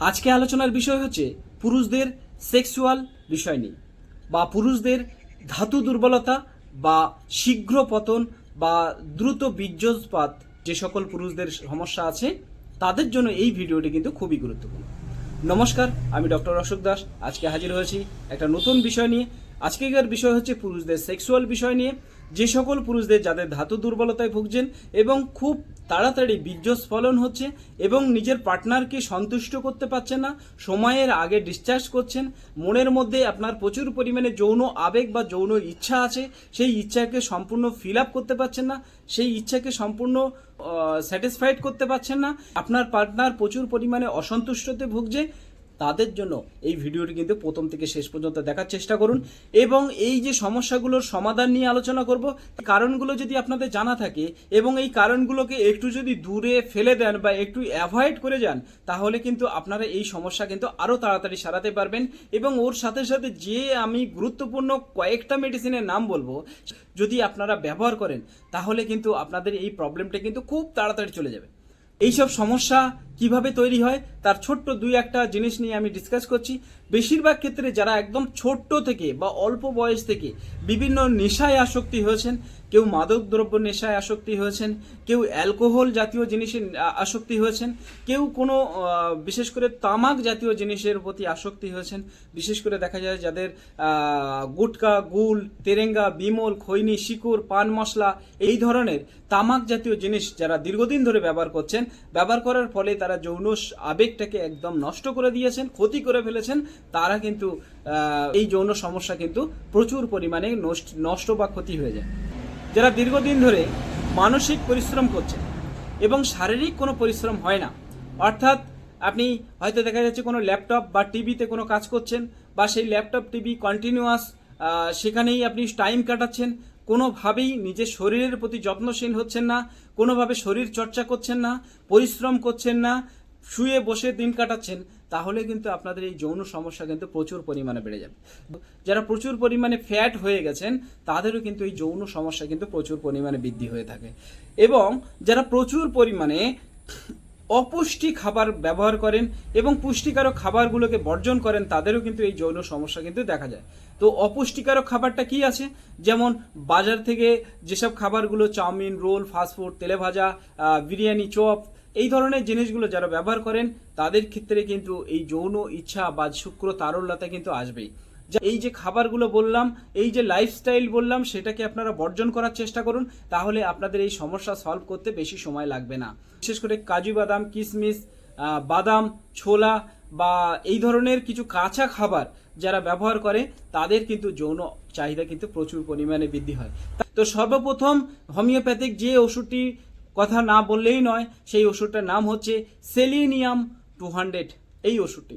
আজকে আলোচনার বিষয় হচ্ছে পুরুষদের সেক্সুয়াল বিষয় নিয়ে, বা পুরুষদের ধাতু দুর্বলতা বা শীঘ্র পতন বা দ্রুত বীর্যপাত যে সকল পুরুষদের সমস্যা আছে, তাদের জন্য এই ভিডিওটি কিন্তু খুবই গুরুত্বপূর্ণ। নমস্কার, আমি ডক্টর অশোক দাস। আজকে হাজির হয়েছি একটা নতুন বিষয় নিয়ে। আজকেকার বিষয় হচ্ছে পুরুষদের সেক্সুয়াল বিষয় নিয়ে। যে সকল পুরুষদের যাদের ধাতু দুর্বলতায় ভুগছেন এবং খুব তাড়াতাড়ি বীর্যস্ফলন হচ্ছে এবং নিজের পার্টনারকে সন্তুষ্ট করতে পারছেন না, সময়ের আগে ডিসচার্জ করছেন, মনের মধ্যে আপনার প্রচুর পরিমাণে যৌন আবেগ বা যৌন ইচ্ছা আছে, সেই ইচ্ছাকে সম্পূর্ণ ফিল আপ করতে পারছেন না, সেই ইচ্ছাকে সম্পূর্ণ স্যাটিসফাইড করতে পারছেন না, আপনার পার্টনার প্রচুর পরিমাণে অসন্তুষ্টতে ভুগছে তাদের জন্য এই ভিডিওটি কিন্তু প্রথম থেকে শেষ পর্যন্ত দেখার চেষ্টা করুন। এবং এই যে সমস্যাগুলোর সমাধান নিয়ে আলোচনা করব কারণগুলো যদি আপনাদের জানা থাকে এবং এই কারণগুলোকে একটু যদি দূরে ফেলে দেন বা একটু অ্যাভয়েড করে যান, তাহলে কিন্তু আপনারা এই সমস্যা কিন্তু আরও তাড়াতাড়ি সারাতে পারবেন। এবং ওর সাথে সাথে যে আমি গুরুত্বপূর্ণ কয়েকটা মেডিসিনের নাম বলব, যদি আপনারা ব্যবহার করেন, তাহলে কিন্তু আপনাদের এই প্রবলেমটা কিন্তু খুব তাড়াতাড়ি চলে যাবে। এইসব সমস্যা কীভাবে তৈরি হয়, তার ছোট্ট দুই একটা জিনিস নিয়ে আমি ডিসকাস করছি। বেশিরভাগ ক্ষেত্রে যারা একদম ছোট্ট থেকে বা অল্প বয়স থেকে বিভিন্ন নেশায় আসক্তি হয়েছেন কেউ মাদক দ্রব্য নেশায় আসক্তি হয়েছেন, কেউ অ্যালকোহল জাতীয় জিনিসে আসক্তি হয়েছেন, কেউ কোনো বিশেষ করে তামাক জাতীয় জিনিসের প্রতি আসক্তি হয়েছেন, বিশেষ করে দেখা যায় যাদের গুটকা গুল তেরেঙ্গা, বিমল, খৈনি শিকুর পান মশলা, এই ধরনের তামাক জাতীয় জিনিস যারা দীর্ঘদিন ধরে ব্যবহার করছেন, ব্যবহার করার ফলে তারা যৌন আবেগটাকে একদম নষ্ট করে দিয়েছেন, ক্ষতি করে ফেলেছেন, তারা কিন্তু এই যৌন সমস্যা কিন্তু প্রচুর পরিমাণে নষ্ট বা ক্ষতি হয়ে যায়। যারা দীর্ঘদিন ধরে মানসিক পরিশ্রম করছেন এবং শারীরিক কোনো পরিশ্রম হয় না, অর্থাৎ আপনি হয়তো দেখা যাচ্ছে কোনো ল্যাপটপ বা টিভিতে কোনো কাজ করছেন বা সেই ল্যাপটপ, টিভি কন্টিনিউয়াস সেখানেই আপনি টাইম কাটাচ্ছেন, কোনোভাবেই নিজের শরীরের প্রতি যত্নশীল হচ্ছেন না, কোনোভাবে শরীর চর্চা করছেন না, পরিশ্রম করছেন না শুয়ে বসে দিন কাটাচ্ছেন, তাহলে কিন্তু আপনাদের এই যৌন সমস্যা কিন্তু প্রচুর পরিমাণে বেড়ে যাবে। যারা প্রচুর পরিমাণে ফ্যাট হয়ে গেছেন, তাদেরও কিন্তু এই যৌন সমস্যা কিন্তু প্রচুর পরিমাণে বৃদ্ধি হয়ে থাকে। এবং যারা প্রচুর পরিমাণে অপুষ্টি খাবার ব্যবহার করেন এবং পুষ্টিকারক খাবারগুলোকে বর্জন করেন, তাদেরও কিন্তু এই যৌন সমস্যা কিন্তু দেখা যায়। তো অপুষ্টিকারক খাবারটা কি আছে? যেমন বাজার থেকে যেসব খাবারগুলো, চাউমিন, রোল ফাস্টফুড তেলে ভাজা বিরিয়ানি, চপ এই ধরনের জিনিসগুলো যারা ব্যবহার করেন, তাদের ক্ষেত্রে কিন্তু এই যৌন ইচ্ছা বা শুক্র তারল্যতা কিন্তু আসবেই। এই যে খাবারগুলো বললাম, এই যে লাইফস্টাইল বললাম, সেটাকে আপনারা বর্জন করার চেষ্টা করুন, তাহলে আপনাদের এই সমস্যা সলভ করতে বেশি সময় লাগবে না। বিশেষ করে কাজু বাদাম কিশমিশ বাদাম, ছোলা বা এই ধরনের কিছু কাঁচা খাবার যারা ব্যবহার করে, তাদের কিন্তু যৌন চাহিদা কিন্তু প্রচুর পরিমাণে বৃদ্ধি হয়। তো সর্বপ্রথম হোমিওপ্যাথিক যে ওষুধটি কথা না বললেই নয়, সেই ওষুধটার নাম হচ্ছে সেলিনিয়াম টু হান্ড্রেড। এই ওষুধটি।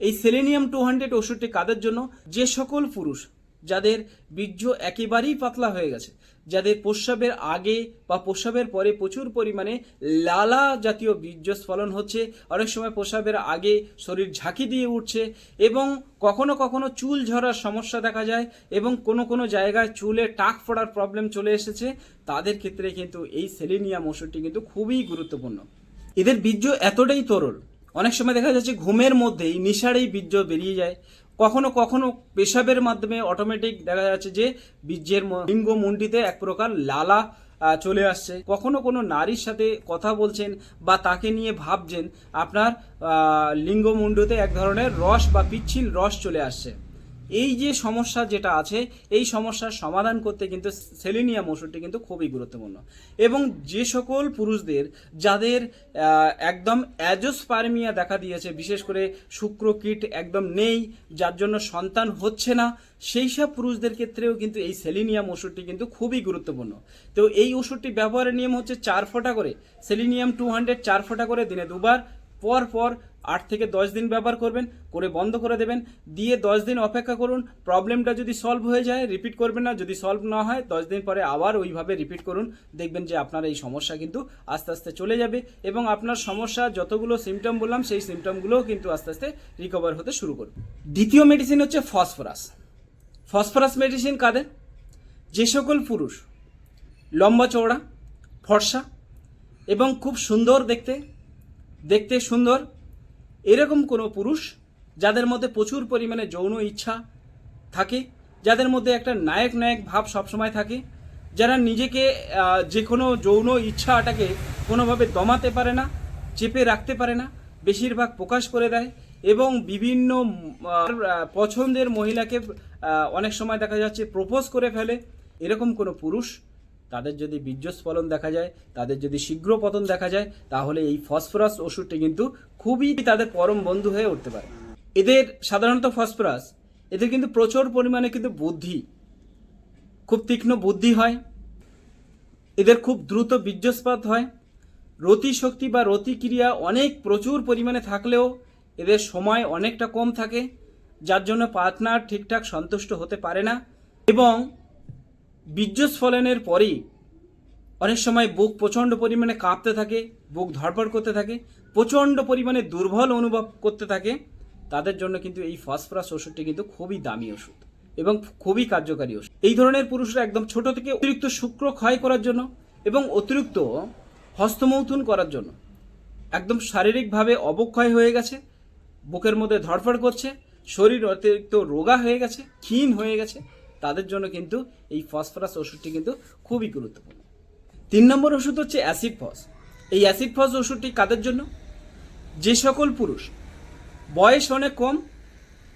এই সেলেনিয়াম টু হান্ড্রেড ওষুধটি কাদের জন্য? যে সকল পুরুষ, যাদের বীর্য একেবারেই পাতলা হয়ে গেছে যাদের প্রস্রাবের আগে বা প্রস্রাবের পরে প্রচুর পরিমাণে লালা জাতীয় বীর্যস্ফলন হচ্ছে, অনেক সময় প্রস্রাবের আগে শরীর ঝাঁকি দিয়ে উঠছে এবং কখনো কখনো চুল ঝরার সমস্যা দেখা যায় এবং কোনো কোনো জায়গায় চুলে টাক পড়ার প্রবলেম চলে এসেছে। তাদের ক্ষেত্রে কিন্তু এই সেলেনিয়াম ওষুধটি কিন্তু খুবই গুরুত্বপূর্ণ। এদের বীর্য এতটাই তরল, অনেক সময় দেখা যাচ্ছে ঘুমের মধ্যেই নিশারেই বীর্য বেরিয়ে যায়। কখনো কখনো পেশাবের মাধ্যমে অটোমেটিক দেখা যাচ্ছে যে বীর্যের লিঙ্গ মুন্ডিতে এক প্রকার লালা চলে আসছে। কখনো কোনো নারীর সাথে কথা বলছেন বা তাকে নিয়ে ভাবছেন, আপনার লিঙ্গমুণ্ডতে এক ধরনের রস বা পিচ্ছিল রস চলে আসছে। এই যে সমস্যা যেটা আছে, এই সমস্যার সমাধান করতে কিন্তু সেলিনিয়াম ওষুধটি কিন্তু খুবই গুরুত্বপূর্ণ। এবং যে সকল পুরুষদের যাদের একদম অ্যাজোস্পার্মিয়া দেখা দিয়েছে, বিশেষ করে শুক্র, কিট একদম নেই, যার জন্য সন্তান হচ্ছে না, সেই সব পুরুষদের ক্ষেত্রেও কিন্তু এই সেলিনিয়াম ওষুধটি কিন্তু খুবই গুরুত্বপূর্ণ। তো এই ওষুধটি ব্যবহারের নিয়ম হচ্ছে চার ফোঁটা করে, সেলিনিয়াম টু হান্ড্রেড চার ফোঁটা করে দিনে দুবার পর পর আট থেকে দশ দিন ব্যবহার করবেন, করে বন্ধ করে দেবেন। দিয়ে দশ দিন অপেক্ষা করুন, প্রবলেমটা যদি সলভ হয়ে যায় রিপিট করবেন না, যদি সলভ না হয়, দশ দিন পরে আবার ওইভাবে রিপিট করুন। দেখবেন যে আপনার এই সমস্যা কিন্তু আস্তে আস্তে চলে যাবে এবং আপনার সমস্যা যতগুলো সিমটম বললাম, সেই সিমটমগুলোও কিন্তু আস্তে আস্তে রিকভার হতে শুরু করবে। দ্বিতীয় মেডিসিন হচ্ছে ফসফরাস ফসফরাস মেডিসিন কাদের? যে সকল পুরুষ, লম্বা চওড়া, ফর্সা এবং খুব সুন্দর দেখতে দেখতে সুন্দর। এরকম কোনো পুরুষ যাদের মধ্যে প্রচুর পরিমাণে যৌন ইচ্ছা থাকে, যাদের মধ্যে একটা নায়ক নায়ক ভাব সবসময় থাকে, যারা নিজেকে যে কোনো যৌন ইচ্ছাটাকে কোনোভাবে দমাতে পারে না, চেপে রাখতে পারে না, বেশিরভাগ প্রকাশ করে দেয় এবং বিভিন্ন পছন্দের মহিলাকে অনেক সময় দেখা যাচ্ছে প্রপোজ করে ফেলে। এরকম কোনো পুরুষ তাদের যদি বীর্যস্ফলন দেখা যায়, তাদের যদি শীঘ্র পতন দেখা যায়, তাহলে এই ফসফরাস ওষুধটি কিন্তু খুবই তাদের পরম বন্ধু হয়ে উঠতে পারে। এদের সাধারণত ফসফরাস। এদের কিন্তু প্রচুর পরিমাণে কিন্তু বুদ্ধি। খুব তীক্ষ্ণ বুদ্ধি হয়। এদের খুব দ্রুত বীর্যস্পাত হয়। রতি শক্তি বা রতিক্রিয়া অনেক প্রচুর পরিমাণে থাকলেও এদের সময় অনেকটা কম থাকে, যার জন্য পার্টনার ঠিকঠাক সন্তুষ্ট হতে পারে না। এবং বীর্যস্ফলনের পরেই অনেক সময় বুক প্রচণ্ড পরিমাণে কাঁপতে থাকে, বুক ধড়পড় করতে থাকে, প্রচণ্ড পরিমাণে দুর্বল অনুভব করতে থাকে। তাদের জন্য কিন্তু এই ফসফরাস ওষুধটি কিন্তু খুবই দামি ওষুধ এবং খুবই কার্যকারী ওষুধ। এই ধরনের পুরুষরা একদম ছোট থেকে অতিরিক্ত শুক্র ক্ষয় করার জন্য এবং অতিরিক্ত হস্তমৌথুন করার জন্য একদম শারীরিকভাবে অবক্ষয় হয়ে গেছে, বুকের মধ্যে ধড়ফড় করছে, শরীর অতিরিক্ত রোগা হয়ে গেছে, ক্ষীণ হয়ে গেছে। তাদের জন্য কিন্তু এই ফসফরাস ওষুধটি কিন্তু খুবই গুরুত্বপূর্ণ। তিন নম্বর ওষুধ হচ্ছে অ্যাসিড ফস। এই অ্যাসিড ফস ওষুধটি কাদের জন্য? যে সকল পুরুষ, বয়স অনেক কম,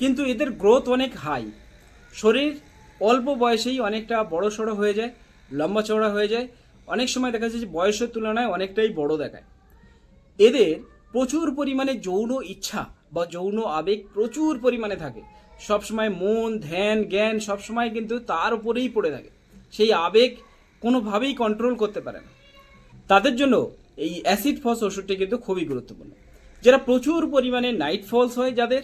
কিন্তু এদের গ্রোথ অনেক হাই শরীর অল্প বয়সেই অনেকটা বড় সড়ো হয়ে যায় লম্বা চওড়া হয়ে যায়। অনেক সময় দেখা যায় যে বয়সের তুলনায় অনেকটাই বড় দেখায়। এদের প্রচুর পরিমাণে যৌন ইচ্ছা বা যৌন আবেগ প্রচুর পরিমাণে থাকে। সবসময় মন, ধ্যান, জ্ঞান সবসময় কিন্তু তার উপরেই পড়ে থাকে। সেই আবেগ কোনোভাবেই কন্ট্রোল করতে পারে না। তাদের জন্য এই অ্যাসিড ফস ওষুধটি কিন্তু খুবই গুরুত্বপূর্ণ। যারা প্রচুর পরিমাণে নাইট ফলস হয় যাদের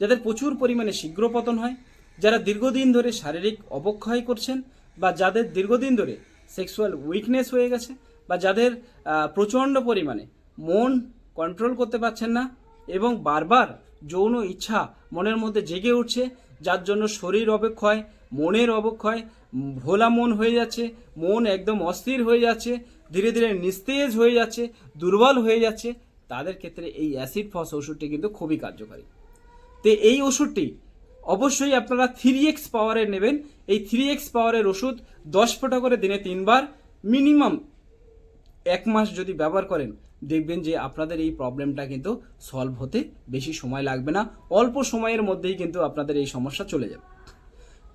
যাদের প্রচুর পরিমাণে শীঘ্র পতন হয়, যারা দীর্ঘদিন ধরে শারীরিক অবক্ষয় করছেন বা যাদের দীর্ঘদিন ধরে সেক্সুয়াল উইকনেস হয়ে গেছে বা যাদের প্রচণ্ড পরিমাণে মন কন্ট্রোল করতে পারছেন না এবং বারবার যৌন ইচ্ছা মনের মধ্যে জেগে উঠছে, যার জন্য শরীর অবক্ষয়, মনের অবক্ষয়, ভোলা মন হয়ে যাচ্ছে, মন একদম অস্থির হয়ে যাচ্ছে, ধীরে ধীরে নিস্তেজ হয়ে যাচ্ছে, দুর্বল হয়ে যাচ্ছে। তাদের ক্ষেত্রে এই অ্যাসিড ফস ওষুধটি কিন্তু খুবই কার্যকারী। তো এই ওষুধটি অবশ্যই আপনারা থ্রি এক্স পাওয়ারের নেবেন। এই থ্রি এক্স পাওয়ারের ওষুধ দশ ফোঁটা করে দিনে তিনবার মিনিমাম এক মাস যদি ব্যবহার করেন, দেখবেন যে আপনাদের এই প্রবলেমটা কিন্তু সলভ হতে বেশি সময় লাগবে না। অল্প সময়ের মধ্যেই কিন্তু আপনাদের এই সমস্যা চলে যাবে।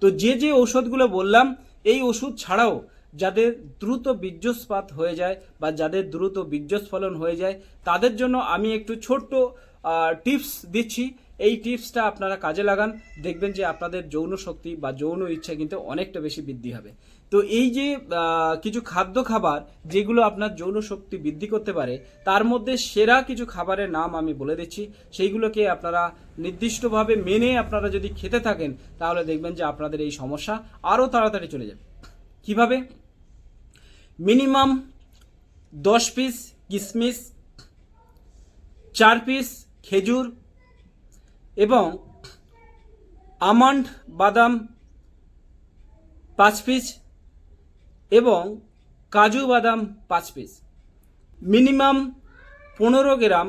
তো যে যে ওষুধগুলো বললাম, এই ওষুধ ছাড়াও যাদের দ্রুত বীর্যস্পাত হয়ে যায় বা যাদের দ্রুত বীর্যস্ফলন হয়ে যায়, তাদের জন্য আমি একটু ছোট্ট টিপস দিচ্ছি। এই টিপসটা আপনারা কাজে লাগান। দেখবেন যে আপনাদের যৌন শক্তি বা যৌন ইচ্ছা কিন্তু অনেকটা বেশি বৃদ্ধি হবে। তো এই যে কিছু খাদ্য খাবার যেগুলো আপনার যৌন শক্তি বৃদ্ধি করতে পারে, তার মধ্যে সেরা কিছু খাবারের নাম আমি বলে দিচ্ছি। সেইগুলোকে আপনারা নির্দিষ্টভাবে মেনে আপনারা যদি খেতে থাকেন, তাহলে দেখবেন যে আপনাদের এই সমস্যা আরও তাড়াতাড়ি চলে যাবে। কীভাবে? মিনিমাম দশ পিস কিশমিশ চার পিস খেজুর এবং আমন্ড, বাদাম পাঁচ পিস এবং কাজু বাদাম পাঁচ পিস মিনিমাম পনেরো গ্রাম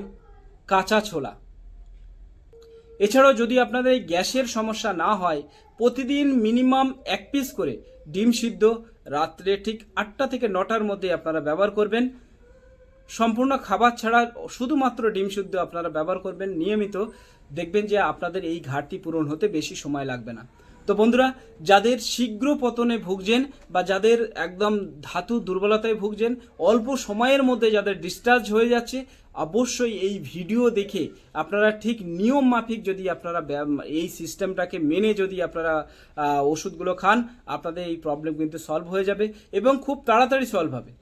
কাঁচা ছোলা। এছাড়াও যদি আপনাদের এই গ্যাসের সমস্যা না হয়, প্রতিদিন মিনিমাম এক পিস করে ডিম সিদ্ধ রাত্রে ঠিক আটটা থেকে নটার মধ্যে আপনারা ব্যবহার করবেন। সম্পূর্ণ খাবার ছাড়া শুধুমাত্র ডিম শুদ্ধ আপনারা ব্যবহার করবেন। নিয়মিত দেখবেন যে আপনাদের এই ঘাটতি পূরণ হতে বেশি সময় লাগবে না। তো বন্ধুরা, যাদের শীঘ্র পতনে ভুগছেন বা যাদের একদম ধাতু দুর্বলতায় ভুগছেন, অল্প সময়ের মধ্যে যাদের ডিসচার্জ হয়ে যাচ্ছে, অবশ্যই এই ভিডিও দেখে আপনারা ঠিক নিয়ম মাফিক যদি আপনারা এই সিস্টেমটাকে মেনে যদি আপনারা ওষুধগুলো খান, আপনাদের এই প্রবলেম কিন্তু সলভ হয়ে যাবে এবং খুব তাড়াতাড়ি সলভ হবে।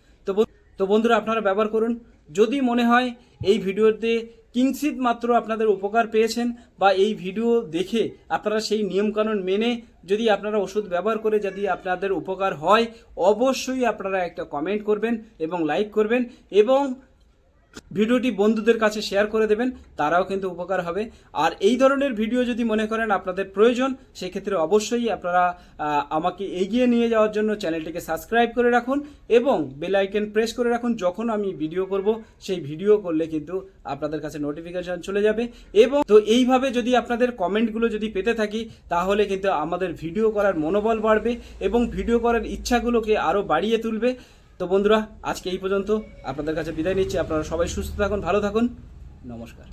তো বন্ধুরা আপনারা ব্যবহার করুন। যদি মনে হয় এই ভিডিওতে কিঞ্চিত মাত্র আপনাদের উপকার পেয়েছেন বা এই ভিডিও দেখে আপনারা সেই নিয়মকানুন মেনে যদি আপনারা ওষুধ ব্যবহার করে যদি আপনাদের উপকার হয়, অবশ্যই আপনারা একটা কমেন্ট করবেন এবং লাইক করবেন এবং ভিডিওটি বন্ধুদের কাছে শেয়ার করে দেবেন, তারাও কিন্তু উপকার হবে। আর এই ধরনের ভিডিও যদি মনে করেন আপনাদের প্রয়োজন, সেক্ষেত্রে অবশ্যই আপনারা আমাকে এগিয়ে নিয়ে যাওয়ার জন্য চ্যানেলটিকে সাবস্ক্রাইব করে রাখুন এবং বেল আইকন প্রেস করে রাখুন যখন আমি ভিডিও করব। সেই ভিডিও করলে কিন্তু আপনাদের কাছে নোটিফিকেশন চলে যাবে এবং তো এইভাবে যদি আপনাদের কমেন্টগুলো যদি পেতে থাকি, তাহলে কিন্তু আমাদের ভিডিও করার মনোবল বাড়বে এবং ভিডিও করার ইচ্ছাগুলোকে আরও বাড়িয়ে তুলবে। তো বন্ধুরা, আজকে এই পর্যন্ত। আপনাদের কাছে বিদায় নিচ্ছি। আপনারা সবাই সুস্থ থাকুন, ভালো থাকুন। নমস্কার।